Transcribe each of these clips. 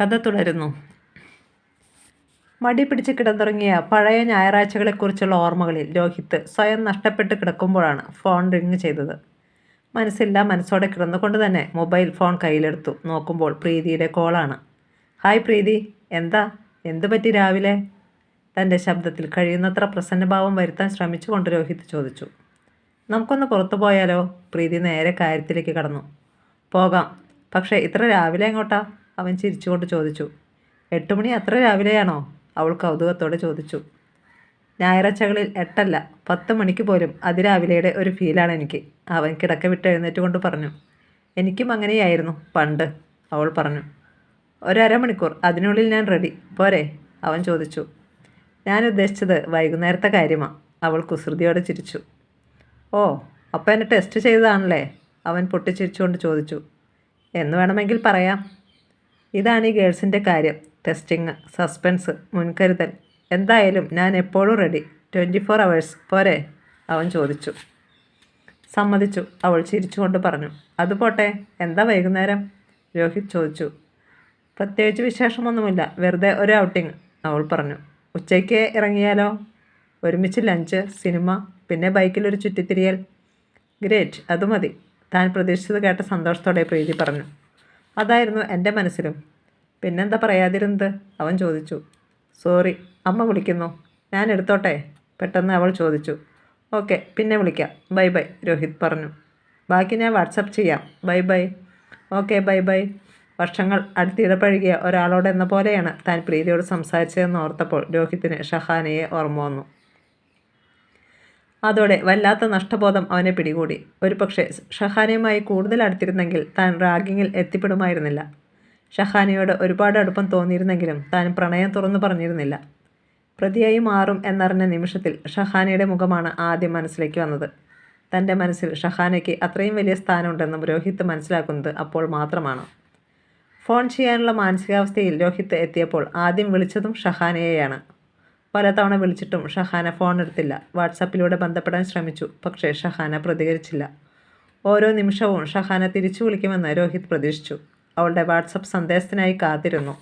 കഥ തുടരുന്നു. മടി പിടിച്ച് കിടന്നുറങ്ങിയ പഴയ ഞായറാഴ്ചകളെക്കുറിച്ചുള്ള ഓർമ്മകളിൽ രോഹിത് സ്വയം നഷ്ടപ്പെട്ട് കിടക്കുമ്പോഴാണ് ഫോൺ റിങ് ചെയ്തത്. മനസ്സില്ല മനസ്സോടെ കിടന്നുകൊണ്ട് തന്നെ മൊബൈൽ ഫോൺ കയ്യിലെടുത്തു. നോക്കുമ്പോൾ പ്രീതിയുടെ കോളാണ്. ഹായ് പ്രീതി. എന്താ? എന്തു പറ്റി രാവിലെ? തന്റെ ശബ്ദത്തിൽ കഴിയുന്നത്ര പ്രസന്നഭാവം വരുത്താൻ ശ്രമിച്ചുകൊണ്ട് രോഹിത് ചോദിച്ചു. നമുക്കൊന്ന് പുറത്തു പോയാലോ? പ്രീതി നേരെ കാര്യത്തിലേക്ക് കടന്നു. പോകാം. പക്ഷേ ഇത്ര രാവിലെ എങ്ങോട്ടാ? അവൻ ചിരിച്ചുകൊണ്ട് ചോദിച്ചു എട്ട് മണി അത്ര രാവിലെയാണോ? അവൾ കൗതുകത്തോടെ ചോദിച്ചു ഞായറാഴ്ചകളിൽ എട്ടല്ല പത്ത് മണിക്ക് പോലും അതിരാവിലെയുടെ ഒരു ഫീലാണ് എനിക്ക്. അവൻ കിടക്ക വിട്ട് എഴുന്നേറ്റ് കൊണ്ട് പറഞ്ഞു എനിക്കും അങ്ങനെയായിരുന്നു പണ്ട് അവൾ പറഞ്ഞു. ഒരമണിക്കൂർ അതിനുള്ളിൽ ഞാൻ റെഡി പോരെ അവൻ ചോദിച്ചു. ഞാൻ ഉദ്ദേശിച്ചത് വൈകുന്നേരത്തെ കാര്യമാണ് അവൾ കുസൃതിയോടെ ചിരിച്ചു. ഓ അപ്പം എന്നെ ടെസ്റ്റ് ചെയ്തതാണല്ലേ? അവൻ പൊട്ടിച്ചിരിച്ചുകൊണ്ട് ചോദിച്ചു. എന്ന് വേണമെങ്കിൽ പറയാം. ഇതാണ് ഈ ഗേൾസിന്റെ കാര്യം. ടെസ്റ്റിങ് സസ്പെൻസ് മുൻകരുതൽ. എന്തായാലും ഞാൻ എപ്പോഴും റെഡി ട്വന്റി ഫോർ അവേഴ്സ് പോരെ? അവൻ ചോദിച്ചു. സമ്മതിച്ചു. അവൾ ചിരിച്ചുകൊണ്ട് പറഞ്ഞു. അത് പോട്ടെ. എന്താ വൈകുന്നേരം? രോഹിത് ചോദിച്ചു. പ്രത്യേകിച്ച് വിശേഷമൊന്നുമില്ല. വെറുതെ ഒരു ഔട്ടിങ് അവൾ പറഞ്ഞു. ഉച്ചയ്ക്ക് ഇറങ്ങിയാലോ? ഒരുമിച്ച് ലഞ്ച് സിനിമ പിന്നെ ബൈക്കിലൊരു ചുറ്റിത്തിരിയൽ. ഗ്രേറ്റ് അത് മതി. താൻ പ്രതീക്ഷിച്ചത് കേട്ട സന്തോഷത്തോടെ പ്രീതി പറഞ്ഞു. അതായിരുന്നു എന്റെ മനസ്സിലും. പിന്നെന്താ പറയാതിരുന്നത്? അവൻ ചോദിച്ചു. സോറി അമ്മ വിളിക്കുന്നു. ഞാൻ എടുത്തോട്ടെ? പെട്ടെന്ന് അവൾ ചോദിച്ചു. ഓക്കെ പിന്നെ വിളിക്കാം. ബൈ ബൈ രോഹിത് പറഞ്ഞു. ബാക്കി ഞാൻ വാട്സപ്പ് ചെയ്യാം. Bye bye. Okay bye bye. വർഷങ്ങൾ അടുത്തിടപഴകിയ ഒരാളോട് എന്ന പോലെയാണ് താൻ പ്രീതിയോട് സംസാരിച്ചതെന്ന് ഓർത്തപ്പോൾ രോഹിത്തിന് ഷഹാനയെ ഓർമ്മ വന്നു. അതോടെ വല്ലാത്ത നഷ്ടബോധം അവനെ പിടികൂടി. ഒരുപക്ഷെ ഷഹാനയുമായി കൂടുതൽ അടുത്തിരുന്നെങ്കിൽ താൻ റാഗിങ്ങിൽ എത്തിപ്പെടുമായിരുന്നില്ല. ഷഹാനയോട് ഒരുപാട് അടുപ്പം തോന്നിയിരുന്നെങ്കിലും താൻ പ്രണയം തുറന്നു പറഞ്ഞിരുന്നില്ല. പ്രതിയായി മാറും എന്നറിഞ്ഞ നിമിഷത്തിൽ ഷഹാനയുടെ മുഖമാണ് ആദ്യം മനസ്സിലേക്ക് വന്നത്. തന്റെ മനസ്സിൽ ഷഹാനയ്ക്ക് അത്രയും വലിയ സ്ഥാനമുണ്ടെന്നും രോഹിത് മനസ്സിലാക്കുന്നത് അപ്പോൾ മാത്രമാണ്. ഫോൺ ചെയ്യാനുള്ള മാനസികാവസ്ഥയിൽ രോഹിത് എത്തിയപ്പോൾ ആദ്യം വിളിച്ചതും ഷഹാനയെയാണ്. പലതവണ വിളിച്ചിട്ടും ഷഹാന ഫോൺ എടുത്തില്ല. വാട്സാപ്പിലൂടെ ബന്ധപ്പെടാൻ ശ്രമിച്ചു. പക്ഷേ ഷഹാന പ്രതികരിച്ചില്ല. ഓരോ നിമിഷവും ഷഹാന തിരിച്ചു വിളിക്കുമെന്ന് രോഹിത് പ്രതീക്ഷിച്ചു. അവളുടെ വാട്സപ്പ് സന്ദേശത്തിനായി കാത്തിരുന്നു.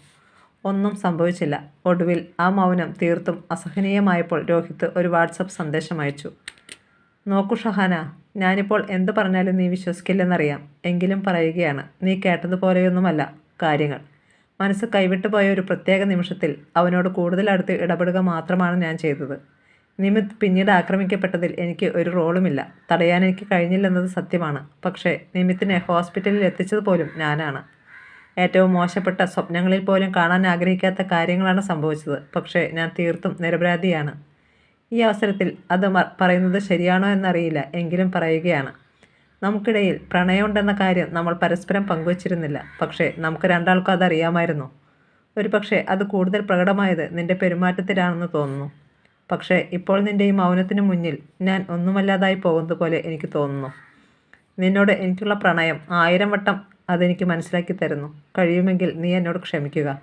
ഒന്നും സംഭവിച്ചില്ല. ഒടുവിൽ ആ മൗനം തീർത്തും അസഹനീയമായപ്പോൾ രോഹിത് ഒരു വാട്സപ്പ് സന്ദേശം അയച്ചു. നോക്കൂ ഷഹാന ഞാനിപ്പോൾ എന്ത് പറഞ്ഞാലും നീ വിശ്വസിക്കില്ലെന്നറിയാം. എങ്കിലും പറയുകയാണ്. നീ കേട്ടതുപോലെയൊന്നുമല്ല. കാര്യങ്ങൾ. മനസ്സ് കൈവിട്ടു പോയ ഒരു പ്രത്യേക നിമിഷത്തിൽ അവനോട് കൂടുതൽ അടുത്ത് ഇടപെടുക മാത്രമാണ് ഞാൻ ചെയ്തത്. നിമിത് പിന്നീട് ആക്രമിക്കപ്പെട്ടതിൽ എനിക്ക് ഒരു റോളുമില്ല. തടയാൻ എനിക്ക് കഴിഞ്ഞില്ലെന്നത് സത്യമാണ്. പക്ഷേ നിമിത്തിനെ ഹോസ്പിറ്റലിൽ എത്തിച്ചത് പോലും ഞാനാണ്. ഏറ്റവും മോശപ്പെട്ട സ്വപ്നങ്ങളിൽ പോലും കാണാൻ ആഗ്രഹിക്കാത്ത കാര്യങ്ങളാണ് സംഭവിച്ചത്. പക്ഷേ ഞാൻ തീർത്തും നിരപരാധിയാണ്. ഈ അവസരത്തിൽ അത് പറയുന്നത് ശരിയാണോ എന്നറിയില്ല. എങ്കിലും പറയുകയാണ്. നമുക്കിടയിൽ പ്രണയമുണ്ടെന്ന കാര്യം നമ്മൾ പരസ്പരം പങ്കുവച്ചിരുന്നില്ല. പക്ഷേ നമുക്ക് രണ്ടാൾക്കും അതറിയാമായിരുന്നു. ഒരു പക്ഷേ അത് കൂടുതൽ പ്രകടമായത് നിന്റെ പെരുമാറ്റത്തിലാണെന്ന് തോന്നുന്നു. പക്ഷേ ഇപ്പോൾ നിന്റെ ഈ മൗനത്തിന് മുന്നിൽ ഞാൻ ഒന്നുമല്ലാതായി പോകുന്നത് പോലെ എനിക്ക് തോന്നുന്നു. നിന്നോട് എനിക്കുള്ള പ്രണയം ആയിരം വട്ടം അതെനിക്ക് മനസ്സിലാക്കി തരുന്നു. കഴിയുമെങ്കിൽ നീ എന്നോട് ക്ഷമിക്കുക.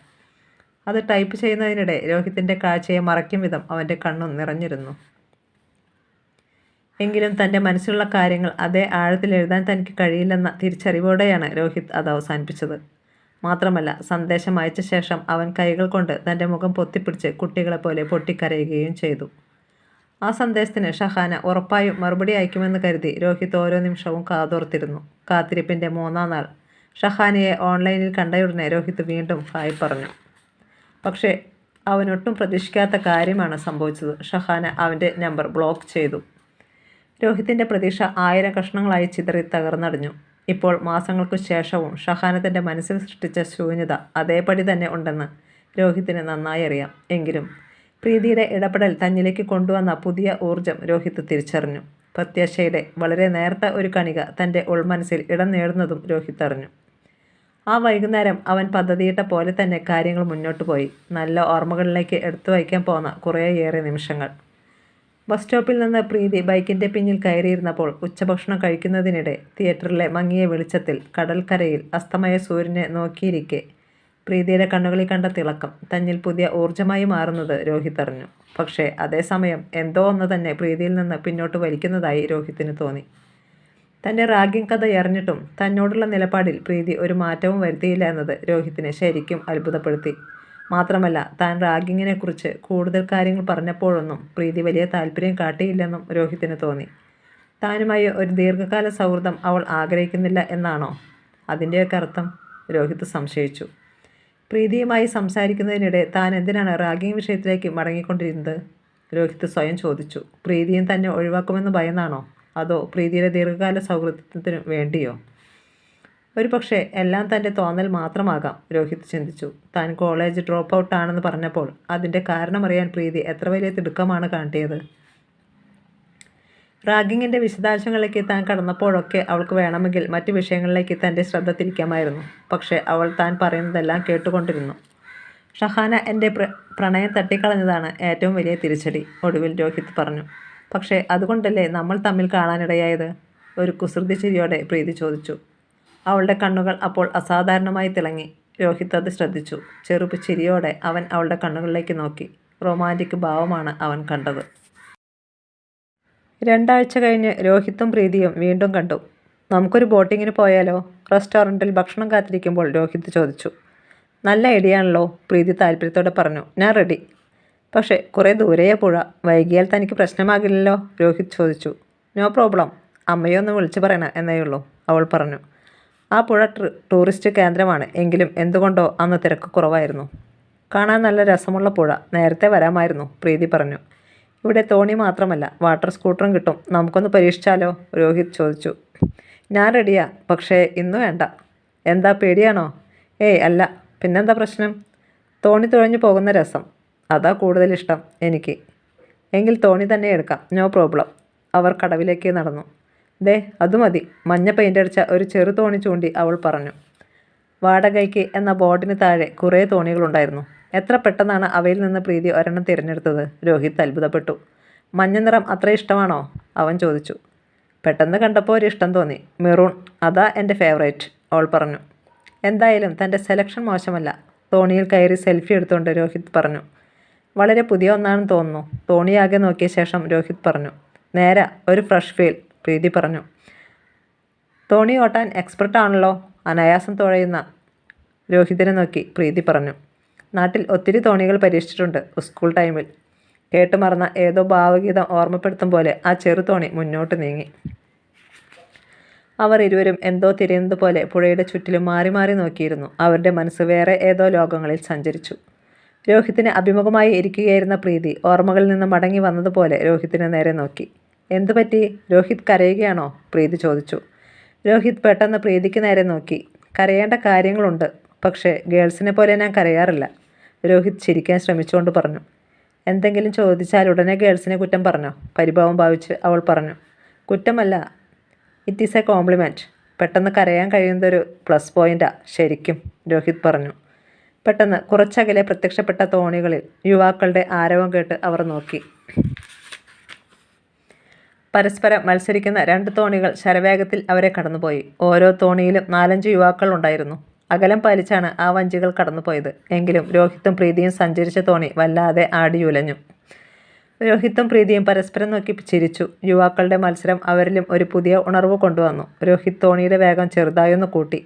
അത് ടൈപ്പ് ചെയ്യുന്നതിനിടെ രോഹിത്തിന്റെ കാഴ്ചയെ മറയ്ക്കും വിധം അവന്റെ കണ്ണും നിറഞ്ഞിരുന്നു. എങ്കിലും തന്റെ മനസ്സിലുള്ള കാര്യങ്ങൾ അതേ ആഴത്തിൽ എഴുതാൻ തനിക്ക് കഴിയില്ലെന്ന തിരിച്ചറിവോടെയാണ് രോഹിത് അത് അവസാനിപ്പിച്ചത്. മാത്രമല്ല സന്ദേശം അയച്ച ശേഷം അവൻ കൈകൾ കൊണ്ട് തന്റെ മുഖം പൊത്തിപ്പിടിച്ച് കുട്ടികളെപ്പോലെ പൊട്ടിക്കരയുകയും ചെയ്തു. ആ സന്ദേശത്തിന് ഷഹാന ഉറപ്പായും മറുപടി അയക്കുമെന്ന് കരുതി രോഹിത് ഓരോ നിമിഷവും കാതോർത്തിരുന്നു. കാത്തിരിപ്പിന്റെ മൂന്നാം നാൾ ഷഹാനയെ ഓൺലൈനിൽ കണ്ടയുടനെ രോഹിത് വീണ്ടും ഹായ് പറഞ്ഞു. പക്ഷേ അവനൊട്ടും പ്രതീക്ഷിക്കാത്ത കാര്യമാണ് സംഭവിച്ചത്. ഷഹാന അവന്റെ നമ്പർ ബ്ലോക്ക് ചെയ്തു. രോഹിത്തിന്റെ പ്രതീക്ഷ ആയിരം കഷ്ണങ്ങളായി ചിതറി തകർന്നടിഞ്ഞു. ഇപ്പോൾ മാസങ്ങൾക്കു ശേഷവും ഷഹാനത്തിന്റെ മനസ്സിൽ സൃഷ്ടിച്ച ശൂന്യത അതേപടി തന്നെ ഉണ്ടെന്ന് രോഹിത്തിന് നന്നായി അറിയാം. എങ്കിലും പ്രീതിയുടെ ഇടപെടൽ തന്നിലേക്ക് കൊണ്ടുവന്ന പുതിയ ഊർജം രോഹിത് തിരിച്ചറിഞ്ഞു. പ്രത്യാശയുടെ വളരെ നേർത്ത ഒരു കണിക തന്റെ ഉൾമനസ്സിൽ ഇടം നേടുന്നതും രോഹിത് അറിഞ്ഞു. ആ വൈകുന്നേരം അവൻ പദ്ധതിയിട്ട പോലെ തന്നെ കാര്യങ്ങൾ മുന്നോട്ട് പോയി. നല്ല ഓർമ്മകളിലേക്ക് എടുത്തു വയ്ക്കാൻ പോന്ന കുറേയേറെ നിമിഷങ്ങൾ. ബസ് സ്റ്റോപ്പിൽ നിന്ന് പ്രീതി ബൈക്കിന്റെ പിന്നിൽ കയറിയിരുന്നപ്പോൾ ഉച്ചഭക്ഷണം കഴിക്കുന്നതിനിടെ തിയേറ്ററിലെ മങ്ങിയ വെളിച്ചത്തിൽ കടൽക്കരയിൽ അസ്തമയ സൂര്യനെ നോക്കിയിരിക്കെ പ്രീതിയുടെ കണ്ണുകളിൽ കണ്ട തിളക്കം തന്നിൽ പുതിയ ഊർജമായി മാറുന്നത് രോഹിത് അറിഞ്ഞു. പക്ഷേ അതേസമയം എന്തോ ഒന്ന് തന്നെ പ്രീതിയിൽ നിന്ന് പിന്നോട്ട് വലിക്കുന്നതായി രോഹിത്തിന് തോന്നി. തന്റെ റാഗിംഗ് കഥ അറിഞ്ഞിട്ടും തന്നോടുള്ള നിലപാടിൽ പ്രീതി ഒരു മാറ്റവും വരുത്തിയില്ല എന്നത് രോഹിത്തിനെ ശരിക്കും അത്ഭുതപ്പെടുത്തി. മാത്രമല്ല താൻ റാഗിങ്ങിനെക്കുറിച്ച് കൂടുതൽ കാര്യങ്ങൾ പറഞ്ഞപ്പോഴൊന്നും പ്രീതി വലിയ താല്പര്യം കാട്ടിയില്ലെന്നും രോഹിത്തിന് തോന്നി. താനുമായി ഒരു ദീർഘകാല സൗഹൃദം അവൾ ആഗ്രഹിക്കുന്നില്ല എന്നാണോ? അതിന്റെയൊക്കെ അർത്ഥം രോഹിത് സംശയിച്ചു. പ്രീതിയുമായി സംസാരിക്കുന്നതിനിടെ താൻ എന്തിനാണ് റാഗിങ് വിഷയത്തിലേക്ക് മടങ്ങിക്കൊണ്ടിരുന്നത്? രോഹിത് സ്വയം ചോദിച്ചു. പ്രീതിയും തന്നെ ഒഴിവാക്കുമെന്ന് ഭയന്നാണോ? അതോ പ്രീതിയുടെ ദീർഘകാല സൗഹൃദത്തിന് വേണ്ടിയോ? ഒരു പക്ഷേ എല്ലാം തന്റെ തോന്നൽ മാത്രമാകാം രോഹിത് ചിന്തിച്ചു. താൻ കോളേജ് ഡ്രോപ്പ് ഔട്ട് ആണെന്ന് പറഞ്ഞപ്പോൾ അതിന്റെ കാരണമറിയാൻ പ്രീതി എത്ര വലിയ തിടുക്കമാണ് കാട്ടിയത്. റാഗിങ്ങിന്റെ വിശദാംശങ്ങളിലേക്ക് താൻ കടന്നപ്പോഴൊക്കെ അവൾക്ക് വേണമെങ്കിൽ മറ്റു വിഷയങ്ങളിലേക്ക് തന്റെ ശ്രദ്ധ തിരിക്കാമായിരുന്നു. പക്ഷേ അവൾ താൻ പറയുന്നതെല്ലാം കേട്ടുകൊണ്ടിരുന്നു. ഷഹാന എന്റെ പ്ര പ്രണയം തട്ടിക്കളഞ്ഞതാണ് ഏറ്റവും വലിയ തിരിച്ചടി ഒടുവിൽ രോഹിത് പറഞ്ഞു. പക്ഷേ അതുകൊണ്ടല്ലേ നമ്മൾ തമ്മിൽ കാണാനിടയായത്? ഒരു കുസൃതി ചിരിയോടെ പ്രീതി ചോദിച്ചു. അവളുടെ കണ്ണുകൾ അപ്പോൾ അസാധാരണമായി തിളങ്ങി. രോഹിത് അത് ശ്രദ്ധിച്ചു. ചെറുപ്പ് ചിരിയോടെ അവൻ അവളുടെ കണ്ണുകളിലേക്ക് നോക്കി. റൊമാന്റിക് ഭാവമാണ് അവൻ കണ്ടത്. രണ്ടാഴ്ച കഴിഞ്ഞ് രോഹിത്തും പ്രീതിയും വീണ്ടും കണ്ടു. നമുക്കൊരു ബോട്ടിങ്ങിന് പോയാലോ? റെസ്റ്റോറന്റിൽ ഭക്ഷണം കാത്തിരിക്കുമ്പോൾ രോഹിത് ചോദിച്ചു. നല്ല ഐഡിയ പ്രീതി താല്പര്യത്തോടെ പറഞ്ഞു. ഞാൻ റെഡി. പക്ഷേ കുറേ ദൂരെയ പുഴ. വൈകിയാൽ തനിക്ക് പ്രശ്നമാകില്ലല്ലോ? രോഹിത് ചോദിച്ചു. No problem. അമ്മയൊന്ന് വിളിച്ചു പറയണ എന്നേ ഉള്ളൂ അവൾ പറഞ്ഞു. ആ പുഴ ടൂറിസ്റ്റ് കേന്ദ്രമാണ്. എങ്കിലും എന്തുകൊണ്ടോ അന്ന് തിരക്ക് കുറവായിരുന്നു. കാണാൻ നല്ല രസമുള്ള പുഴ നേരത്തെ വരാമായിരുന്നു പ്രീതി പറഞ്ഞു. ഇവിടെ തോണി മാത്രമല്ല വാട്ടർ സ്കൂട്ടറും കിട്ടും. നമുക്കൊന്ന് പരീക്ഷിച്ചാലോ? രോഹിത് ചോദിച്ചു. ഞാൻ റെഡിയാ പക്ഷേ ഇന്ന് വേണ്ട. എന്താ പേടിയാണോ? ഏയ് അല്ല. പിന്നെന്താ പ്രശ്നം? തോണി തുഴഞ്ഞു പോകുന്ന രസം. അതാ കൂടുതൽ ഇഷ്ടം എനിക്ക്. എങ്കിൽ തോണി തന്നെ എടുക്കാം. No problem. അവർ കടവിലേക്ക് നടന്നു. ദേ അത് മതി. മഞ്ഞ പെയിന്റ് അടിച്ച ഒരു ചെറു തോണി ചൂണ്ടി അവൾ പറഞ്ഞു. വാടകയ്ക്ക് എന്ന ബോർഡിന് താഴെ കുറേ തോണികളുണ്ടായിരുന്നു. എത്ര പെട്ടെന്നാണ് അവയിൽ നിന്ന് പ്രീതി ഒരെണ്ണം തിരഞ്ഞെടുത്തത്? രോഹിത് അത്ഭുതപ്പെട്ടു. മഞ്ഞ നിറം അത്ര ഇഷ്ടമാണോ? അവൻ ചോദിച്ചു. പെട്ടെന്ന് കണ്ടപ്പോൾ ഒരു ഇഷ്ടം തോന്നി. മെറൂൺ അതാ എന്റെ ഫേവറേറ്റ് അവൾ പറഞ്ഞു. എന്തായാലും തന്റെ സെലക്ഷൻ മോശമല്ല. തോണിയിൽ കയറി സെൽഫി എടുത്തുകൊണ്ട് രോഹിത് പറഞ്ഞു. വളരെ പുതിയ ഒന്നാണെന്ന് തോന്നുന്നു. തോണിയാകെ നോക്കിയ ശേഷം രോഹിത് പറഞ്ഞു. നേരെ ഒരു ഫ്രഷ് ഫീൽ പ്രീതി പറഞ്ഞു. തോണി ഓട്ടാൻ എക്സ്പെർട്ടാണല്ലോ അനായാസം തുഴയുന്ന രോഹിതനെ നോക്കി പ്രീതി പറഞ്ഞു. നാട്ടിൽ ഒത്തിരി തോണികൾ പരീക്ഷിച്ചിട്ടുണ്ട് സ്കൂൾ ടൈമിൽ. കേട്ടുമറന്ന ഏതോ ഭാവഗീതം ഓർമ്മപ്പെടുത്തും പോലെ ആ ചെറുതോണി മുന്നോട്ട് നീങ്ങി. അവർ ഇരുവരും എന്തോ തിരിയുന്നത് പോലെ പുഴയുടെ ചുറ്റിലും മാറി മാറി നോക്കിയിരുന്നു. അവരുടെ മനസ്സ് വേറെ ഏതോ ലോകങ്ങളിൽ സഞ്ചരിച്ചു. രോഹിത്തിന് അഭിമുഖമായി ഇരിക്കുകയായിരുന്ന പ്രീതി ഓർമ്മകളിൽ നിന്ന് മടങ്ങി വന്നതുപോലെ രോഹിത്തിനെ നേരെ നോക്കി. എന്തു പറ്റി? രോഹിത് കരയുകയാണോ? പ്രീതി ചോദിച്ചു. രോഹിത് പെട്ടെന്ന് പ്രീതിക്ക് നേരെ നോക്കി. കരയേണ്ട കാര്യങ്ങളുണ്ട്. പക്ഷേ ഗേൾസിനെ പോലെ ഞാൻ കരയാറില്ല. രോഹിത് ചിരിക്കാൻ ശ്രമിച്ചുകൊണ്ട് പറഞ്ഞു. എന്തെങ്കിലും ചോദിച്ചാൽ ഉടനെ ഗേൾസിനെ കുറ്റം പറഞ്ഞോ? പരിഭാവം ഭാവിച്ച് അവൾ പറഞ്ഞു. കുറ്റമല്ല. ഇറ്റ് ഈസ് എ കോംപ്ലിമെന്റ് പെട്ടെന്ന് കരയാൻ കഴിയുന്നതൊരു പ്ലസ് പോയിന്റാ ശരിക്കും രോഹിത് പറഞ്ഞു. പെട്ടെന്ന് കുറച്ചകലെ പ്രത്യക്ഷപ്പെട്ട തോണികളിൽ യുവാക്കളുടെ ആരവം കേട്ട് അവർ നോക്കി. പരസ്പരം മത്സരിക്കുന്ന രണ്ട് തോണികൾ ശരവേഗത്തിൽ അവരെ കടന്നുപോയി. ഓരോ തോണിയിലും നാലഞ്ച് യുവാക്കൾ ഉണ്ടായിരുന്നു. അകലം പാലിച്ചാണ് ആ വഞ്ചികൾ കടന്നുപോയത്. എങ്കിലും രോഹിത്തും പ്രീതിയും സഞ്ചരിച്ച തോണി വല്ലാതെ ആടിയുലഞ്ഞു. രോഹിത്തും പ്രീതിയും പരസ്പരം നോക്കി ചിരിച്ചു. യുവാക്കളുടെ മത്സരം അവരിലും ഒരു പുതിയ ഉണർവ് കൊണ്ടുവന്നു. രോഹിത് തോണിയുടെ വേഗം ചെറുതായൊന്ന് കൂട്ടി.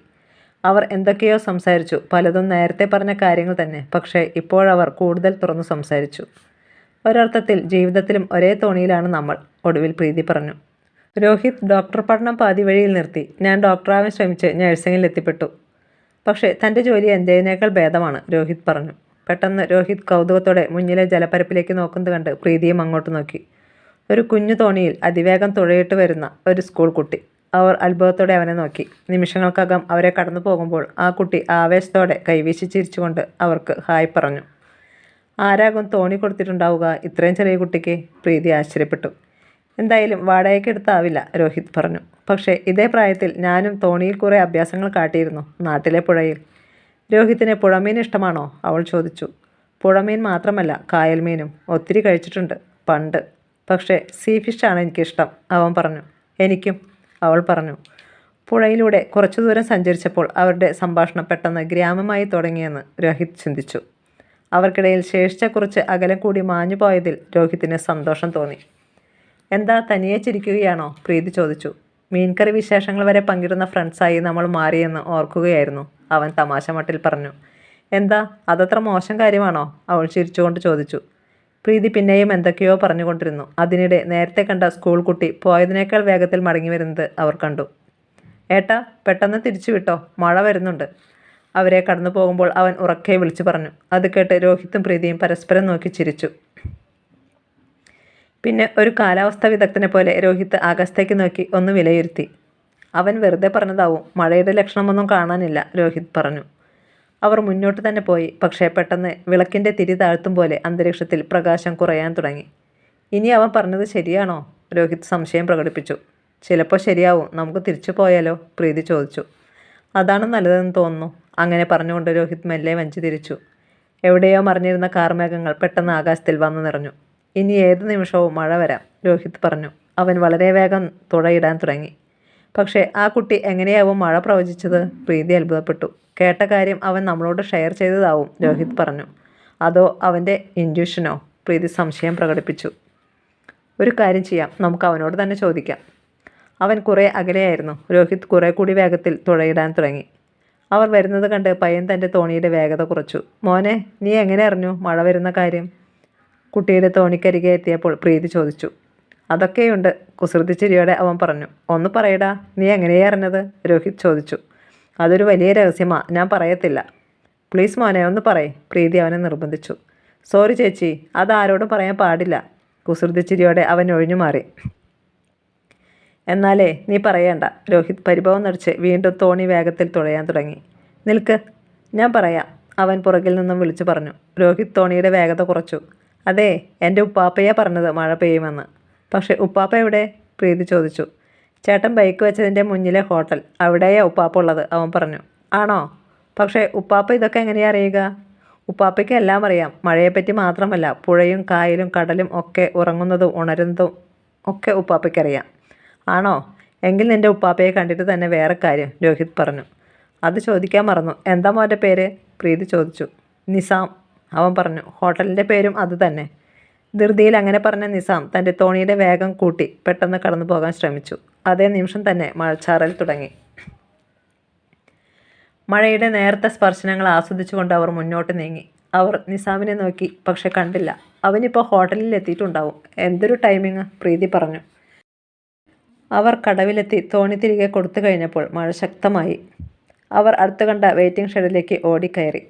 അവർ എന്തൊക്കെയോ സംസാരിച്ചു. പലതും നേരത്തെ പറഞ്ഞ കാര്യങ്ങൾ തന്നെ. പക്ഷേ ഇപ്പോഴവർ കൂടുതൽ തുറന്നു സംസാരിച്ചു. ഒരർത്ഥത്തിൽ ജീവിതത്തിലും ഒരേ തോണിയിലാണ് നമ്മൾ. ഒടുവിൽ പ്രീതി പറഞ്ഞു. രോഹിത് ഡോക്ടർ പഠനം പാതി വഴിയിൽ നിർത്തി. ഞാൻ ഡോക്ടറാവാൻ ശ്രമിച്ച് നഴ്സിംഗിൽ എത്തിപ്പെട്ടു. പക്ഷേ തന്റെ ജോലി എന്റെതിനേക്കാൾ ഭേദമാണ് രോഹിത് പറഞ്ഞു. പെട്ടെന്ന് രോഹിത് കൗതുകത്തോടെ മുന്നിലെ ജലപ്പരപ്പിലേക്ക് നോക്കുന്നത് കണ്ട് പ്രീതിയും അങ്ങോട്ട് നോക്കി. ഒരു കുഞ്ഞു തോണിയിൽ അതിവേഗം തുഴയിട്ട് വരുന്ന ഒരു സ്കൂൾ കുട്ടി. അവർ അത്ഭുതത്തോടെ അവനെ നോക്കി. നിമിഷങ്ങൾക്കകം അവരെ കടന്നു പോകുമ്പോൾ ആ കുട്ടി ആവേശത്തോടെ കൈവീശി ചിരിച്ചുകൊണ്ട് അവർക്ക് ഹായ് പറഞ്ഞു. ആരാകും തോണി കൊടുത്തിട്ടുണ്ടാവുക ഇത്രയും ചെറിയ കുട്ടിക്ക്? പ്രീതി ആശ്ചര്യപ്പെട്ടു. എന്തായാലും വാടകയ്ക്ക് എടുത്താവില്ല രോഹിത് പറഞ്ഞു. പക്ഷേ ഇതേ പ്രായത്തിൽ ഞാനും തോണിയിൽ കുറേ അഭ്യാസങ്ങൾ കാട്ടിയിരുന്നു നാട്ടിലെ പുഴയിൽ. രോഹിത്തിന് പുഴമീൻ ഇഷ്ടമാണോ? അവൾ ചോദിച്ചു. പുഴമീൻ മാത്രമല്ല കായൽമീനും ഒത്തിരി കഴിച്ചിട്ടുണ്ട് പണ്ട്. പക്ഷേ സീ ഫിഷാണ് എനിക്കിഷ്ടം അവൻ പറഞ്ഞു. എനിക്കും അവൾ പറഞ്ഞു. പുഴയിലൂടെ കുറച്ചു ദൂരം സഞ്ചരിച്ചപ്പോൾ അവരുടെ സംഭാഷണം പെട്ടെന്ന് ഗ്രാമമായി തുടങ്ങിയെന്ന് രോഹിത് ചിന്തിച്ചു. അവർക്കിടയിൽ ശേഷിച്ച കുറച്ച് അകലം കൂടി മാഞ്ഞു പോയതിൽ രോഹിത്തിന് സന്തോഷം തോന്നി. എന്താ തനിയെ ചിരിക്കുകയാണോ? പ്രീതി ചോദിച്ചു. മീൻകറി വിശേഷങ്ങൾ വരെ പങ്കിടുന്ന ഫ്രണ്ട്സായി നമ്മൾ മാറിയെന്ന് ഓർക്കുകയായിരുന്നു. അവൻ തമാശ മട്ടിൽ പറഞ്ഞു. എന്താ? അതത്ര മോശം കാര്യമാണോ? അവൾ ചിരിച്ചുകൊണ്ട് ചോദിച്ചു. പ്രീതി പിന്നെയും എന്തൊക്കെയോ പറഞ്ഞുകൊണ്ടിരുന്നു. അതിനിടെ നേരത്തെ കണ്ട സ്കൂൾ കുട്ടി പോയതിനേക്കാൾ വേഗത്തിൽ മടങ്ങി വരുന്നത് അവർ കണ്ടു. ഏട്ടാ പെട്ടെന്ന് തിരിച്ചു വിട്ടോ? മഴ വരുന്നുണ്ട്. അവരെ കടന്നു പോകുമ്പോൾ അവൻ ഉറക്കെ വിളിച്ചു പറഞ്ഞു. അത് കേട്ട് രോഹിത്തും പ്രീതിയും പരസ്പരം നോക്കി ചിരിച്ചു. പിന്നെ ഒരു കാലാവസ്ഥാ വിദഗ്ധനെ പോലെ രോഹിത്ത് ആകാശത്തേക്ക് നോക്കി ഒന്ന് വിലയിരുത്തി. അവൻ വെറുതെ പറഞ്ഞതാവും മഴയുടെ ലക്ഷണമൊന്നും കാണാനില്ല രോഹിത് പറഞ്ഞു. അവർ മുന്നോട്ട് തന്നെ പോയി പക്ഷേ പെട്ടെന്ന് വിളക്കിന്റെ തിരി താഴ്ത്തും പോലെ അന്തരീക്ഷത്തിൽ പ്രകാശം കുറയാൻ തുടങ്ങി. ഇനി അവൻ പറഞ്ഞത് ശരിയാണോ? രോഹിത് സംശയം പ്രകടിപ്പിച്ചു. ചിലപ്പോൾ ശരിയാവും നമുക്ക് തിരിച്ചു പോയാലോ? പ്രീതി ചോദിച്ചു. അതാണ് നല്ലതെന്ന് തോന്നുന്നു അങ്ങനെ പറഞ്ഞുകൊണ്ട് രോഹിത് മെല്ലെ വഞ്ചി തിരിച്ചു. എവിടെയോ മറിഞ്ഞിരുന്ന കാർമേഘങ്ങൾ പെട്ടെന്ന് ആകാശത്തിൽ വന്നു നിറഞ്ഞു. ഇനി ഏത് നിമിഷവും മഴ വരാം രോഹിത് പറഞ്ഞു. അവൻ വളരെ വേഗം തുഴയിടാൻ തുടങ്ങി. പക്ഷേ ആ കുട്ടി എങ്ങനെയാവും മഴ പ്രവചിച്ചത്? പ്രീതി അത്ഭുതപ്പെട്ടു. കേട്ട കാര്യം അവൻ നമ്മളോട് ഷെയർ ചെയ്തതാവും രോഹിത് പറഞ്ഞു. അതോ അവന്റെ ഇൻഡ്യൂഷനോ പ്രീതി സംശയം പ്രകടിപ്പിച്ചു. ഒരു കാര്യം ചെയ്യാം നമുക്ക് അവനോട് തന്നെ ചോദിക്കാം. അവൻ കുറേ അകലെയായിരുന്നു. രോഹിത് കുറേ കൂടി വേഗത്തിൽ തുഴയിടാൻ തുടങ്ങി. അവർ വരുന്നത് കണ്ട് പയ്യൻ തന്റെ തോണിയുടെ വേഗത കുറച്ചു. മോനെ നീ എങ്ങനെ അറിഞ്ഞു മഴ വരുന്ന കാര്യം? കുട്ടിയുടെ തോണിക്കരികെ എത്തിയപ്പോൾ പ്രീതി ചോദിച്ചു. അതൊക്കെയുണ്ട് കുസൃതി ചിരിയോടെ അവൻ പറഞ്ഞു. ഒന്ന് പറയടാ നീ എങ്ങനെയാ അറിഞ്ഞത്? രോഹിത് ചോദിച്ചു. അതൊരു വലിയ രഹസ്യമാ ഞാൻ പറയത്തില്ല. പ്ലീസ് മോനെ ഒന്ന് പറയ് പ്രീതി അവനെ നിർബന്ധിച്ചു. സോറി ചേച്ചി അതാരോടും പറയാൻ പാടില്ല കുസൃതി ചിരിയോടെ അവൻ ഒഴിഞ്ഞു മാറി. എന്നാലേ നീ പറയണ്ട രോഹിത് പരിഭവം നടിച്ച് വീണ്ടും തോണി വേഗത്തിൽ തുഴയാൻ തുടങ്ങി. നിൽക്ക് ഞാൻ പറയാം അവൻ പുറകിൽ നിന്നും വിളിച്ചു പറഞ്ഞു. രോഹിത് തോണിയുടെ വേഗത കുറച്ചു. അതെ എന്റെ ഉപ്പാപ്പയാ പറഞ്ഞത് മഴ പെയ്യുമെന്ന്. പക്ഷേ ഉപ്പാപ്പ എവിടെ? പ്രീതി ചോദിച്ചു. ചേട്ടൻ ബൈക്ക് വെച്ചതിന്റെ മുന്നിലെ ഹോട്ടൽ അവിടെയാ ഉപ്പാപ്പ ഉള്ളത് അവൻ പറഞ്ഞു. ആണോ? പക്ഷേ ഉപ്പാപ്പ ഇതൊക്കെ എങ്ങനെയാ അറിയുക? ഉപ്പാപ്പയ്ക്ക് എല്ലാം അറിയാം. മഴയെപ്പറ്റി മാത്രമല്ല പുഴയും കായലും കടലും ഒക്കെ ഉറങ്ങുന്നതും ഉണരുന്നതും ഒക്കെ ഉപ്പാപ്പയ്ക്കറിയാം. ആണോ? എങ്കിൽ നിന്റെ ഉപ്പാപ്പയെ കണ്ടിട്ട് തന്നെ വേറെ കാര്യം രോഹിത് പറഞ്ഞു. അത് ചോദിക്കാൻ മറന്നു. എന്താ മോന്റെ പേര്? പ്രീതി ചോദിച്ചു. നിസാം. അവൻ പറഞ്ഞു ഹോട്ടലിന്റെ പേരും അത് തന്നെ. ധൃതിയിൽ അങ്ങനെ പറഞ്ഞ നിസാം തന്റെ തോണിയുടെ വേഗം കൂട്ടി പെട്ടെന്ന് കടന്നു പോകാൻ ശ്രമിച്ചു. അതേ നിമിഷം തന്നെ മഴച്ചാറൽ തുടങ്ങി. മഴയുടെ നേരത്തെ സ്പർശനങ്ങൾ ആസ്വദിച്ചുകൊണ്ട് അവർ മുന്നോട്ട് നീങ്ങി. അവർ നിസാമിനെ നോക്കി പക്ഷെ കണ്ടില്ല. അവനിപ്പോൾ ഹോട്ടലിൽ എത്തിയിട്ടുണ്ടാവും. എന്തൊരു ടൈമിങ് പ്രീതി പറഞ്ഞു. അവർ കടവിലെത്തി തോണി തിരികെ കൊടുത്തു കഴിഞ്ഞപ്പോൾ മഴ ശക്തമായി. അവർ അടുത്തു കണ്ട വെയിറ്റിംഗ് ഷെഡിലേക്ക് ഓടിക്കയറി.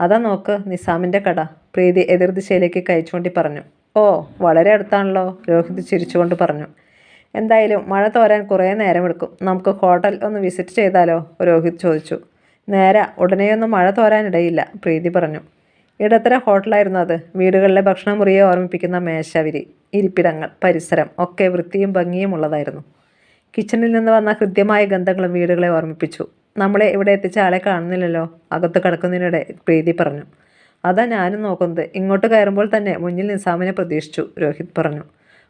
അതാ നോക്ക് നിസാമിന്റെ കട. പ്രീതി എതിർദിശയിലേക്ക് കയച്ചുകൊണ്ടി പറഞ്ഞു. ഓ വളരെ അടുത്താണല്ലോ രോഹിത് ചിരിച്ചുകൊണ്ട് പറഞ്ഞു. എന്തായാലും മഴ തോരാൻ കുറേ നേരമെടുക്കും നമുക്ക് ഹോട്ടൽ ഒന്ന് വിസിറ്റ് ചെയ്താലോ? രോഹിത് ചോദിച്ചു. നേരെ ഉടനെയൊന്നും മഴ തോരാനിടയില്ല പ്രീതി പറഞ്ഞു. ഇടത്തര ഹോട്ടലായിരുന്നു അത്. വീടുകളിലെ ഭക്ഷണമുറിയെ ഓർമ്മിപ്പിക്കുന്ന മേശവിരി ഇരിപ്പിടങ്ങൾ പരിസരം ഒക്കെ വൃത്തിയും ഭംഗിയും ഉള്ളതായിരുന്നു. കിച്ചണിൽ നിന്ന് വന്ന ഹൃദ്യമായ ഗന്ധങ്ങളും വീടുകളെ ഓർമ്മിപ്പിച്ചു. നമ്മളെ ഇവിടെ എത്തിച്ച ആളെ കാണുന്നില്ലല്ലോ? അകത്ത് കിടക്കുന്നതിനിടെ പ്രീതി പറഞ്ഞു. അതാ ഞാനും നോക്കുന്നത്. ഇങ്ങോട്ട് കയറുമ്പോൾ തന്നെ മുന്നിൽ നിസാമിനെ പ്രതീക്ഷിച്ചു രോഹിത് പറഞ്ഞു.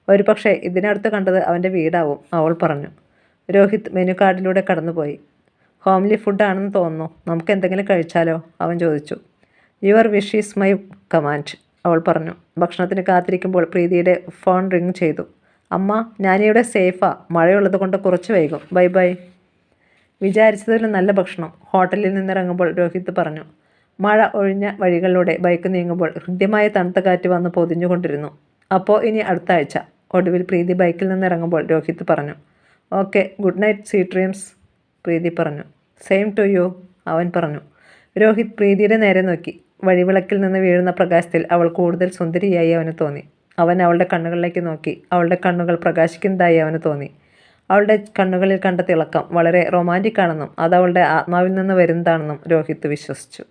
ഒരു പക്ഷേ ഇതിനടുത്ത് കണ്ടത് അവന്റെ വീടാവും അവൾ പറഞ്ഞു. രോഹിത് മെനു കാർഡിലൂടെ കടന്നുപോയി. ഹോംലി ഫുഡാണെന്ന് തോന്നുന്നു. നമുക്ക് എന്തെങ്കിലും കഴിച്ചാലോ? അവൻ ചോദിച്ചു. Your wish is my command അവൾ പറഞ്ഞു. ഭക്ഷണത്തിന് കാത്തിരിക്കുമ്പോൾ പ്രീതിയുടെ ഫോൺ റിങ് ചെയ്തു. അമ്മ ഞാനിവിടെ സേഫാ. മഴയുള്ളത് കൊണ്ട് കുറച്ച് വൈകും. Bye bye. വിചാരിച്ചതിലും നല്ല ഭക്ഷണം. ഹോട്ടലിൽ നിന്നിറങ്ങുമ്പോൾ രോഹിത് പറഞ്ഞു മഴ ഒഴിഞ്ഞ വഴികളിലൂടെ ബൈക്ക് നീങ്ങുമ്പോൾ ഹൃദ്യമായ തണുത്ത കാറ്റ് വന്ന് പൊതിഞ്ഞുകൊണ്ടിരുന്നു. അപ്പോൾ ഇനി അടുത്ത ആഴ്ച. ഒടുവിൽ പ്രീതി ബൈക്കിൽ നിന്നിറങ്ങുമ്പോൾ രോഹിത് പറഞ്ഞു okay good night sweet dreams. Preethi പറഞ്ഞു സെയിം ടു യു അവൻ പറഞ്ഞു. രോഹിത് പ്രീതിയുടെ നേരെ നോക്കി. വഴിവിളക്കിൽ നിന്ന് വീഴുന്ന പ്രകാശത്തിൽ അവൾ കൂടുതൽ സുന്ദരിയായി അവന് തോന്നി. അവൻ അവളുടെ കണ്ണുകളിലേക്ക് നോക്കി. അവളുടെ കണ്ണുകൾ പ്രകാശിക്കുന്നതായി അവന് തോന്നി. അവളുടെ കണ്ണുകളിൽ കണ്ട തിളക്കം വളരെ റൊമാന്റിക് ആണെന്നും അത് അവളുടെ ആത്മാവിൽ നിന്ന് വരുന്നതാണെന്നും രോഹിത് വിശ്വസിച്ചു.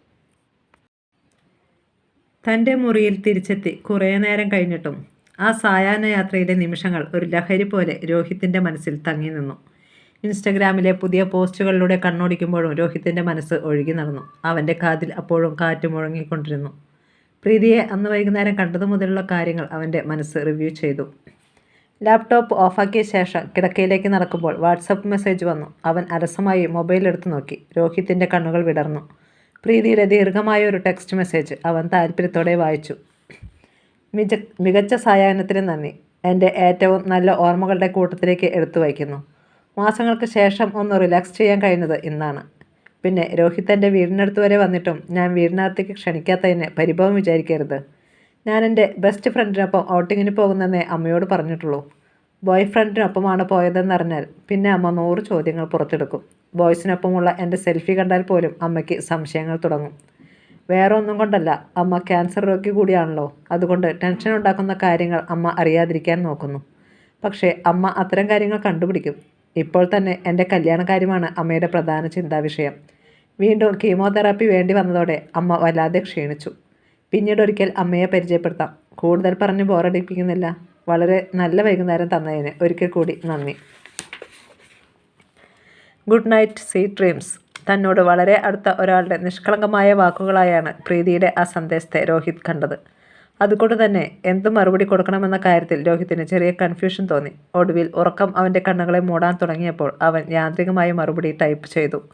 തന്റെ മുറിയിൽ തിരിച്ചെത്തി കുറേ നേരം കഴിഞ്ഞിട്ടും ആ സായാഹ്ന യാത്രയിലെ നിമിഷങ്ങൾ ഒരു ലഹരി പോലെ രോഹിത്തിന്റെ മനസ്സിൽ തങ്ങി നിന്നു. ഇൻസ്റ്റഗ്രാമിലെ പുതിയ പോസ്റ്റുകളിലൂടെ കണ്ണോടിക്കുമ്പോഴും രോഹിത്തിന്റെ മനസ്സ് ഒഴുകി നടന്നു. അവന്റെ കാതിൽ അപ്പോഴും കാറ്റ് മുഴങ്ങിക്കൊണ്ടിരുന്നു. പ്രീതിയെ അന്ന് വൈകുന്നേരം കണ്ടതു മുതലുള്ള കാര്യങ്ങൾ അവന്റെ മനസ്സ് റിവ്യൂ ചെയ്തു. ലാപ്ടോപ്പ് ഓഫാക്കിയ ശേഷം കിടക്കയിലേക്ക് നടക്കുമ്പോൾ വാട്സപ്പ് മെസ്സേജ് വന്നു. അവൻ അലസമായി മൊബൈൽ എടുത്തു നോക്കി. രോഹിത്തിന്റെ കണ്ണുകൾ വിടർന്നു. പ്രീതിയുടെ ദീർഘമായ ഒരു ടെക്സ്റ്റ് മെസ്സേജ് അവൻ താല്പര്യത്തോടെ വായിച്ചു. മിച മികച്ച സായാഹ്നത്തിന് നന്ദി. എന്റെ ഏറ്റവും നല്ല ഓർമ്മകളുടെ കൂട്ടത്തിലേക്ക് എടുത്തു വയ്ക്കുന്നു. മാസങ്ങൾക്ക് ശേഷം ഒന്ന് റിലാക്സ് ചെയ്യാൻ കഴിഞ്ഞത് ഇന്നാണ്. പിന്നെ രോഹിത് എന്റെ വീടിനടുത്ത് വരെ വന്നിട്ടും ഞാൻ വീടിനകത്തേക്ക് ക്ഷണിക്കാത്തതിന് പരിഭവം വിചാരിക്കരുത്. ഞാൻ എന്റെ ബെസ്റ്റ് ഫ്രണ്ടിനൊപ്പം ഔട്ടിങ്ങിന് പോകുന്നെന്നേ അമ്മയോട് പറഞ്ഞിട്ടുള്ളൂ. ബോയ് ഫ്രണ്ടിനൊപ്പമാണ് പോയതെന്നറിഞ്ഞാൽ പിന്നെ അമ്മ നൂറ് ചോദ്യങ്ങൾ പുറത്തെടുക്കും. ബോയ്സിനൊപ്പമുള്ള എന്റെ സെൽഫി കണ്ടാൽ പോലും അമ്മയ്ക്ക് സംശയങ്ങൾ തുടങ്ങും. വേറെ ഒന്നും കൊണ്ടല്ല അമ്മ ക്യാൻസർ രോഗി കൂടിയാണല്ലോ. അതുകൊണ്ട് ടെൻഷൻ ഉണ്ടാക്കുന്ന കാര്യങ്ങൾ അമ്മ അറിയാതിരിക്കാൻ നോക്കുന്നു. പക്ഷേ അമ്മ അത്തരം കാര്യങ്ങൾ കണ്ടുപിടിക്കും. ഇപ്പോൾ തന്നെ എന്റെ കല്യാണ കാര്യമാണ് അമ്മയുടെ പ്രധാന ചിന്താവിഷയം. വീണ്ടും കീമോതെറാപ്പി വേണ്ടി വന്നതോടെ അമ്മ വല്ലാതെ ക്ഷീണിച്ചു. പിന്നീട് ഒരിക്കൽ അമ്മയെ പരിചയപ്പെടുത്താം. കൂടുതൽ പറഞ്ഞ് ബോറടിപ്പിക്കുന്നില്ല വളരെ നല്ല വൈകുന്നേരം തന്നതിന് ഒരിക്കൽ കൂടി നന്ദി. ഗുഡ് നൈറ്റ് സീ ഡ്രീംസ് തന്നോട് വളരെ അടുത്ത ഒരാളുടെ നിഷ്കളങ്കമായ വാക്കുകളായാണ് പ്രീതിയുടെ ആ സന്ദേശത്തെ രോഹിത് കണ്ടത്. അതുകൊണ്ട് തന്നെ എന്ത് മറുപടി കൊടുക്കണമെന്ന കാര്യത്തിൽ രോഹിത്തിന് ചെറിയ കൺഫ്യൂഷൻ തോന്നി. ഒടുവിൽ ഉറക്കം അവന്റെ കണ്ണുകളെ മൂടാൻ തുടങ്ങിയപ്പോൾ അവൻ യാന്ത്രികമായി മറുപടി ടൈപ്പ് ചെയ്തു.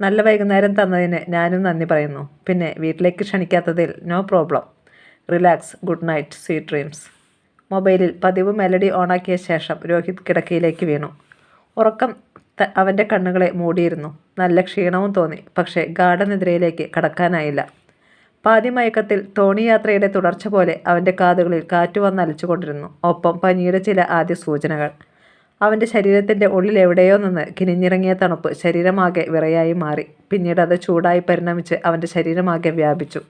നല്ല വൈകുന്നേരം തന്നതിന് ഞാനും നന്ദി പറയുന്നു. പിന്നെ വീട്ടിലേക്ക് ക്ഷണിക്കാത്തതിൽ no problem relax good night sweet dreams മൊബൈലിൽ പതിവ് മെലഡി ഓണാക്കിയ ശേഷം രോഹിത് കിടക്കയിലേക്ക് വീണു. ഉറക്കം അവന്റെ കണ്ണുകളെ മൂടിയിരുന്നു. നല്ല ക്ഷീണവും തോന്നി. പക്ഷേ ഗാഠനിദ്രയിലേക്ക് കടക്കാനായില്ല. പാതിമയക്കത്തിൽ തോണി യാത്രയുടെ തുടർച്ച പോലെ അവന്റെ കാതുകളിൽ കാറ്റ് വന്നലച്ചുകൊണ്ടിരുന്നു ഒപ്പം പനിയുടെ ചില ആദ്യ സൂചനകൾ. അവന്റെ ശരീരത്തിന്റെ ഉള്ളിൽ എവിടെയോ നിന്ന് കിനിഞ്ഞിറങ്ങിയ തണുപ്പ് ശരീരമാകെ വിറയായി മാറി. പിന്നീട് അത് ചൂടായി പരിണമിച്ച് അവന്റെ ശരീരമാകെ വ്യാപിച്ചു.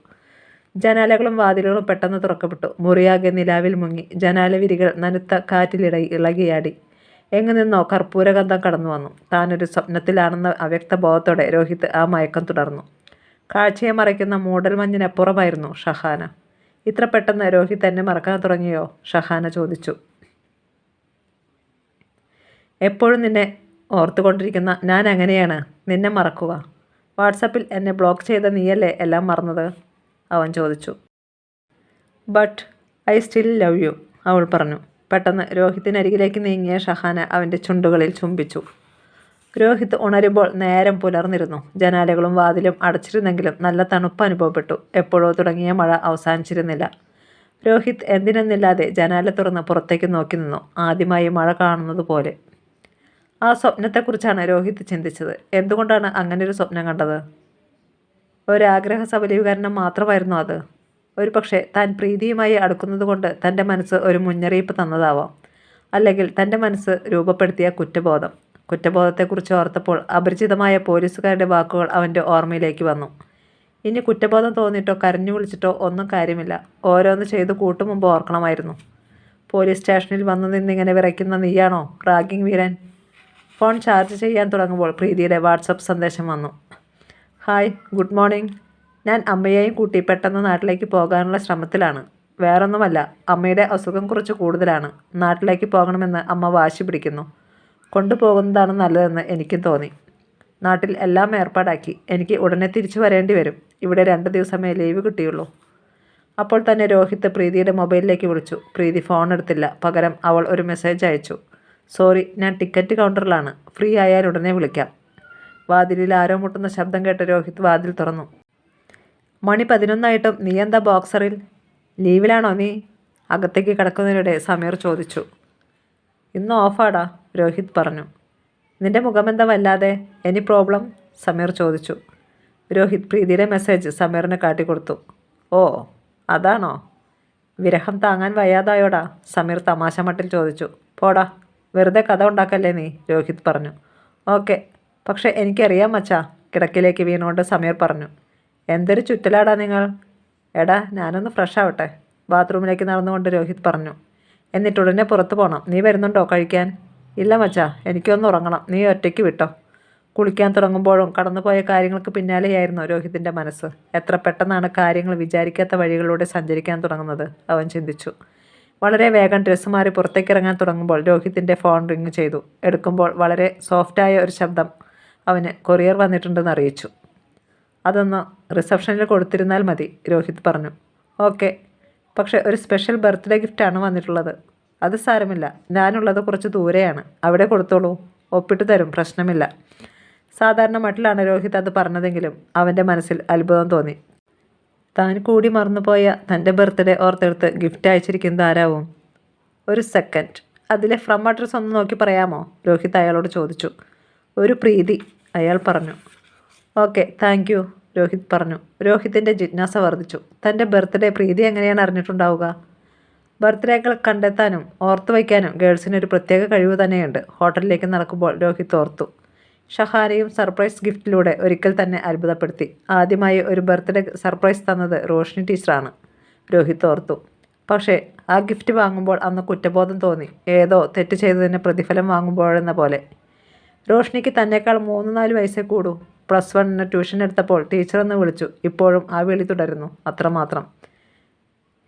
ജനാലകളും വാതിലുകളും പെട്ടെന്ന് തുറക്കപ്പെട്ടു. മുറിയാകെ നിലാവിൽ മുങ്ങി. ജനാലവിരികൾ നനുത്ത കാറ്റിലിടയി ഇളകിയാടി. എങ്ങു നിന്നോ കർപ്പൂരഗന്ധം കടന്നു വന്നു. താനൊരു സ്വപ്നത്തിലാണെന്ന അവ്യക്ത ബോധത്തോടെ രോഹിത് ആ മയക്കം തുടർന്നു. കാഴ്ചയെ മറയ്ക്കുന്ന മൂടൽ മഞ്ഞിനപ്പുറമായിരുന്നു ഷഹാന. ഇത്ര പെട്ടെന്ന് രോഹിത് എന്നെ മറക്കാൻ തുടങ്ങിയോ? ഷഹാന ചോദിച്ചു. എപ്പോഴും നിന്നെ ഓർത്തുകൊണ്ടിരിക്കുന്ന ഞാൻ അങ്ങനെയാണ് നിന്നെ മറക്കുക. വാട്സപ്പിൽ എന്നെ ബ്ലോക്ക് ചെയ്ത നീയല്ലേ എല്ലാം മറന്നത്? അവൻ ചോദിച്ചു. But I still love you അവൾ പറഞ്ഞു. പെട്ടെന്ന് രോഹിത്തിനരികിലേക്ക് നീങ്ങിയ ഷഹാന അവന്റെ ചുണ്ടുകളിൽ ചുംബിച്ചു. രോഹിത് ഉണരുമ്പോൾ നേരം പുലർന്നിരുന്നു. ജനാലകളും വാതിലും അടച്ചിരുന്നെങ്കിലും നല്ല തണുപ്പ് അനുഭവപ്പെട്ടു. എപ്പോഴോ തുടങ്ങിയ മഴ അവസാനിച്ചിരുന്നില്ല. രോഹിത് എന്തിനെന്നില്ലാതെ ജനാല തുറന്ന് പുറത്തേക്ക് നോക്കി നിന്നു. ആദ്യമായി മഴ കാണുന്നത് പോലെ. ആ സ്വപ്നത്തെക്കുറിച്ചാണ് രോഹിത് ചിന്തിച്ചത്. എന്തുകൊണ്ടാണ് അങ്ങനെ ഒരു സ്വപ്നം കണ്ടത്? ഒരാഗ്രഹ സബലീകരണം മാത്രമായിരുന്നു അത്? ഒരു പക്ഷേ താൻ പ്രീതിയുമായി അടുക്കുന്നത് കൊണ്ട് തന്റെ മനസ്സ് ഒരു മുന്നറിയിപ്പ് തന്നതാവാം. അല്ലെങ്കിൽ തന്റെ മനസ്സ് രൂപപ്പെടുത്തിയ കുറ്റബോധം. കുറ്റബോധത്തെക്കുറിച്ച് ഓർത്തപ്പോൾ അപരിചിതമായ പോലീസുകാരുടെ വാക്കുകൾ അവന്റെ ഓർമ്മയിലേക്ക് വന്നു. ഇനി കുറ്റബോധം തോന്നിയിട്ടോ കരഞ്ഞു വിളിച്ചിട്ടോ ഒന്നും കാര്യമില്ല. ഓരോന്ന് ചെയ്ത് കൂട്ടുമുമ്പ് ഓർക്കണമായിരുന്നു. പോലീസ് സ്റ്റേഷനിൽ വന്നു നിന്നിങ്ങനെ വിറയ്ക്കുന്ന നീയാണോ? റാഗിങ് വീരൻ. ഫോൺ ചാർജ് ചെയ്യാൻ തുടങ്ങുമ്പോൾ പ്രീതിയുടെ വാട്സപ്പ് സന്ദേശം വന്നു. Hi good morning. ഞാൻ അമ്മയെയും കൂട്ടി പെട്ടെന്ന് നാട്ടിലേക്ക് പോകാനുള്ള ശ്രമത്തിലാണ്. വേറൊന്നുമല്ല അമ്മയുടെ അസുഖം കുറച്ച് കൂടുതലാണ്. നാട്ടിലേക്ക് പോകണമെന്ന് അമ്മ വാശി പിടിക്കുന്നു. കൊണ്ടുപോകുന്നതാണ് നല്ലതെന്ന് എനിക്കും തോന്നി. നാട്ടിൽ എല്ലാം ഏർപ്പാടാക്കി. എനിക്ക് ഉടനെ തിരിച്ചു വരേണ്ടി വരും. ഇവിടെ രണ്ട് ദിവസമേ ലീവ് കിട്ടിയുള്ളൂ. അപ്പോൾ തന്നെ രോഹിത് പ്രീതിയുടെ മൊബൈലിലേക്ക് വിളിച്ചു. പ്രീതി ഫോൺ എടുത്തില്ല. പകരം അവൾ ഒരു മെസ്സേജ് അയച്ചു. സോറി ഞാൻ ടിക്കറ്റ് കൗണ്ടറിലാണ്. ഫ്രീ ആയാൽ ഉടനെ വിളിക്കാം. വാതിലിൽ ആരോ മുട്ടുന്ന ശബ്ദം കേട്ട രോഹിത് വാതിൽ തുറന്നു. മണി പതിനൊന്നായിട്ടും നീ എന്താ ബോക്സറിൽ? ലീവിലാണോ നീ? അകത്തേക്ക് കിടക്കുന്നതിനിടെ സമീർ ചോദിച്ചു. ഇന്ന് ഓഫാടാ രോഹിത് പറഞ്ഞു. നിന്റെ മുഖമെന്താ വല്ലാതെ? എനി പ്രോബ്ലം സമീർ ചോദിച്ചു. രോഹിത് പ്രീതിയുടെ മെസ്സേജ് സമീറിന് കാട്ടിക്കൊടുത്തു. ഓ അതാണോ? വിരഹം താങ്ങാൻ വയ്യാതായോടാ സമീർ തമാശ മട്ടിൽ ചോദിച്ചു. പോടാ വെറുതെ കഥ ഉണ്ടാക്കല്ലേ നീ? രോഹിത് പറഞ്ഞു. ഓക്കെ. പക്ഷെ എനിക്കറിയാം മച്ചാ കിടക്കിലേക്ക് വീണുകൊണ്ട് സമീർ പറഞ്ഞു. എന്തൊരു ചുറ്റലാടാ നിങ്ങൾ. എടാ ഞാനൊന്ന് ഫ്രഷ് ആവട്ടെ. ബാത്റൂമിലേക്ക് നടന്നുകൊണ്ട് രോഹിത് പറഞ്ഞു. എന്നിട്ട് ഉടനെ പുറത്ത് പോകണം നീ വരുന്നുണ്ടോ കഴിക്കാൻ? ഇല്ല മച്ചാ എനിക്കൊന്ന് ഉറങ്ങണം. നീ ഒറ്റയ്ക്ക് വിട്ടോ. കുളിക്കാൻ തുടങ്ങുമ്പോഴും കടന്നുപോയ കാര്യങ്ങൾക്ക് പിന്നാലെയായിരുന്നു രോഹിതിന്റെ മനസ്സ്. എത്ര പെട്ടെന്നാണ് കാര്യങ്ങൾ വിചാരിക്കാത്ത വഴികളിലൂടെ സഞ്ചരിക്കാൻ തുടങ്ങുന്നത് അവൻ ചിന്തിച്ചു. വളരെ വേഗം ഡ്രസ്സ് മാറി പുറത്തേക്ക് ഇറങ്ങാൻ തുടങ്ങുമ്പോൾ രോഹിത്തിന്റെ ഫോൺ റിങ് ചെയ്തു. എടുക്കുമ്പോൾ വളരെ സോഫ്റ്റായ ഒരു ശബ്ദം അവന് കൊറിയർ വന്നിട്ടുണ്ടെന്ന് അറിയിച്ചു. അതൊന്ന് റിസപ്ഷനിൽ കൊടുത്തിരുന്നാൽ മതി രോഹിത് പറഞ്ഞു. ഓക്കെ. പക്ഷേ ഒരു സ്പെഷ്യൽ ബർത്ത്ഡേ ഗിഫ്റ്റാണ് വന്നിട്ടുള്ളത്. അത് സാരമില്ല. ഞാനുള്ളത് കുറച്ച് ദൂരെയാണ്. അവിടെ കൊടുത്തോളൂ. ഒപ്പിട്ട് തരും. പ്രശ്നമില്ല. സാധാരണ മട്ടിലാണ് രോഹിത് അത് പറഞ്ഞതെങ്കിലും അവന്റെ മനസ്സിൽ അത്ഭുതം തോന്നി. താൻ കൂടി മറന്നുപോയ തന്റെ ബർത്ത്ഡേ ഓർത്തെടുത്ത് ഗിഫ്റ്റ് അയച്ചിരിക്കുന്നത് ആരാവും? ഒരു സെക്കൻഡ്. അതിലെ ഫ്രം അഡ്രസ് ഒന്ന് നോക്കി പറയാമോ? രോഹിത് അയാളോട് ചോദിച്ചു. ഒരു പ്രീതി അയാൾ പറഞ്ഞു. ഓക്കെ താങ്ക് യു രോഹിത് പറഞ്ഞു. രോഹിത്തിന്റെ ജിജ്ഞാസ വർദ്ധിച്ചു. തന്റെ ബർത്ത്ഡേ പ്രീതി എങ്ങനെയാണ് അറിഞ്ഞിട്ടുണ്ടാവുക? ബർത്ത്ഡേകൾ കണ്ടെത്താനും ഓർത്തു വയ്ക്കാനും ഗേൾസിന് ഒരു പ്രത്യേക കഴിവ് തന്നെയുണ്ട്. ഹോട്ടലിലേക്ക് നടക്കുമ്പോൾ രോഹിത് ഓർത്തു. ഷഹാനയും സർപ്രൈസ് ഗിഫ്റ്റിലൂടെ ഒരിക്കൽ തന്നെ അത്ഭുതപ്പെടുത്തി. ആദ്യമായി ഒരു ബർത്ത്ഡേ സർപ്രൈസ് തന്നത് റോഷിനി ടീച്ചറാണ്. രോഹിത് ഓർത്തു. പക്ഷേ ആ ഗിഫ്റ്റ് വാങ്ങുമ്പോൾ അന്ന് കുറ്റബോധം തോന്നി. ഏതോ തെറ്റ് ചെയ്തതിന് പ്രതിഫലം വാങ്ങുമ്പോഴെന്ന പോലെ. റോഷ്നിക്ക് തന്നെക്കാൾ മൂന്ന് നാല് വയസ്സേ കൂടൂ. പ്ലസ് വണ്ണിന് ട്യൂഷൻ എടുത്തപ്പോൾ ടീച്ചറെന്ന് വിളിച്ചു. ഇപ്പോഴും ആ വിളി തുടരുന്നു അത്രമാത്രം.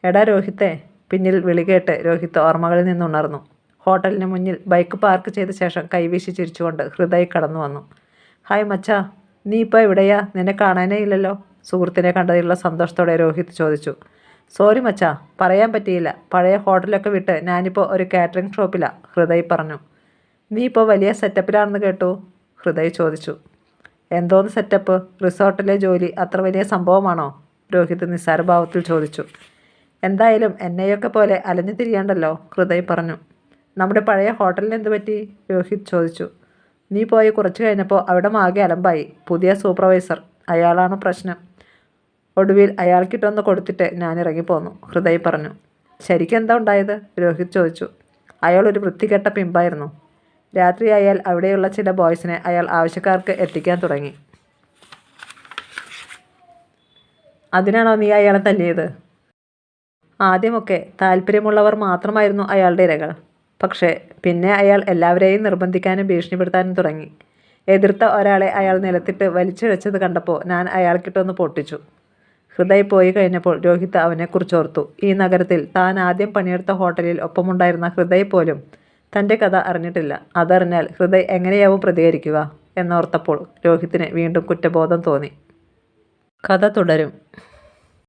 എടാ രോഹിത്തെ പിന്നിൽ വിളി കേട്ട് രോഹിത്ത് ഓർമ്മകളിൽ നിന്നുണർന്നു. ഹോട്ടലിന് മുന്നിൽ ബൈക്ക് പാർക്ക് ചെയ്ത ശേഷം കൈവീശി ചിരിച്ചുകൊണ്ട് ഹൃദയ് കടന്നു വന്നു. ഹായ് മച്ചാ നീ ഇപ്പോൾ എവിടെയാ? നിന്നെ കാണാനേ ഇല്ലല്ലോ. സുഹൃത്തിനെ കണ്ടതിലുള്ള സന്തോഷത്തോടെ രോഹിത് ചോദിച്ചു. സോറി മച്ചാ പറയാൻ പറ്റിയില്ല. പഴയ ഹോട്ടലൊക്കെ വിട്ട് ഞാനിപ്പോൾ ഒരു കാറ്ററിംഗ് ഷോപ്പിലാണ് ഹൃദയ് പറഞ്ഞു. നീ ഇപ്പോൾ വലിയ സെറ്റപ്പിലാണെന്ന് കേട്ടു? ഹൃദയ് ചോദിച്ചു. എന്തോന്ന് സെറ്റപ്പ്? റിസോർട്ടിലെ ജോലി അത്ര വലിയ സംഭവമാണോ? രോഹിത് നിസ്സാരഭാവത്തിൽ ചോദിച്ചു. എന്തായാലും എന്നെയൊക്കെ പോലെ അലഞ്ഞു തിരിയണ്ടല്ലോ ഹൃദയ് പറഞ്ഞു. നമ്മുടെ പഴയ ഹോട്ടലിന് എന്ത് പറ്റി? രോഹിത് ചോദിച്ചു. നീ പോയി കുറച്ച് കഴിഞ്ഞപ്പോൾ അവിടെ ആകെ അലമ്പായി. പുതിയ സൂപ്പർവൈസർ. അയാളാണ് പ്രശ്നം. ഒടുവിൽ അയാൾക്കിട്ടൊന്ന് കൊടുത്തിട്ട് ഞാൻ ഇറങ്ങിപ്പോന്നു. ഹൃദയ പറഞ്ഞു. ശരിക്കും എന്താ ഉണ്ടായത്? രോഹിത് ചോദിച്ചു. അയാൾ ഒരു വൃത്തികെട്ട പിമ്പായിരുന്നു. രാത്രിയായാൽ അവിടെയുള്ള ചില ബോയ്സിനെ അയാൾ ആവശ്യക്കാർക്ക് എത്തിക്കാൻ തുടങ്ങി. അതിനാണോ നീ അയാളെ തല്ലിയത്? ആദ്യമൊക്കെ താല്പര്യമുള്ളവർ മാത്രമായിരുന്നു അയാളുടെ ഇരകൾ. പക്ഷേ പിന്നെ അയാൾ എല്ലാവരെയും നിർബന്ധിക്കാനും ഭീഷണിപ്പെടുത്താനും തുടങ്ങി. എതിർത്ത ഒരാളെ അയാൾ നിലത്തിട്ട് വലിച്ചിഴച്ചത് കണ്ടപ്പോൾ ഞാൻ അയാൾക്കിട്ടൊന്ന് പൊട്ടിച്ചു. ഹൃദയ് പോയി കഴിഞ്ഞപ്പോൾ രോഹിത് അവനെക്കുറിച്ച് ഓർത്തു. ഈ നഗരത്തിൽ താൻ ആദ്യം പണിയെടുത്ത ഹോട്ടലിൽ ഒപ്പമുണ്ടായിരുന്ന ഹൃദയ് പോലും തന്റെ കഥ അറിഞ്ഞിട്ടില്ല. അതറിഞ്ഞാൽ ഹൃദയ് എങ്ങനെയാവും പ്രതികരിക്കുക എന്നോർത്തപ്പോൾ രോഹിത്തിന് വീണ്ടും കുറ്റബോധം തോന്നി. കഥ തുടരും.